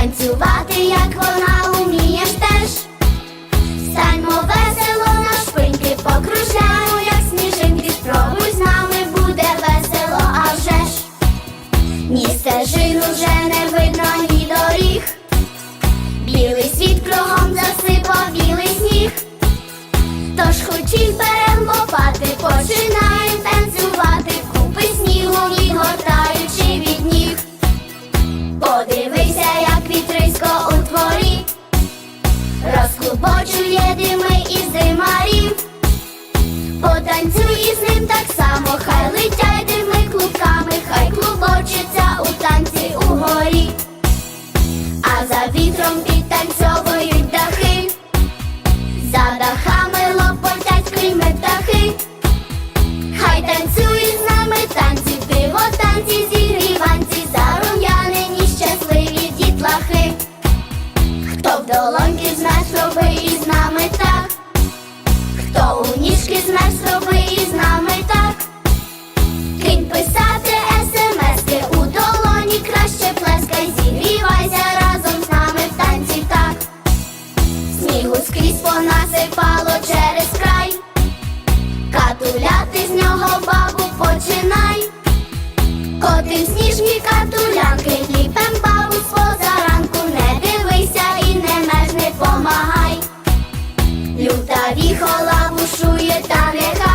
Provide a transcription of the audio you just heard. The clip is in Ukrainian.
танцювати, як вона умієш теж. Станьмо весело на шпиньки, покружаємо, як сніжинки, спробуй з нами буде весело, а вже ж ні стежин уже не видно, ні доріг. Білий світ кругом засипав білий сніг. Тож хотів би. із римарів, потанцюй із ним так само. бабу починай, котим сніжні катулянки, ліпем бабу з позаранку, не дивися і не меж не помагай. Люта віхола бушує там яка.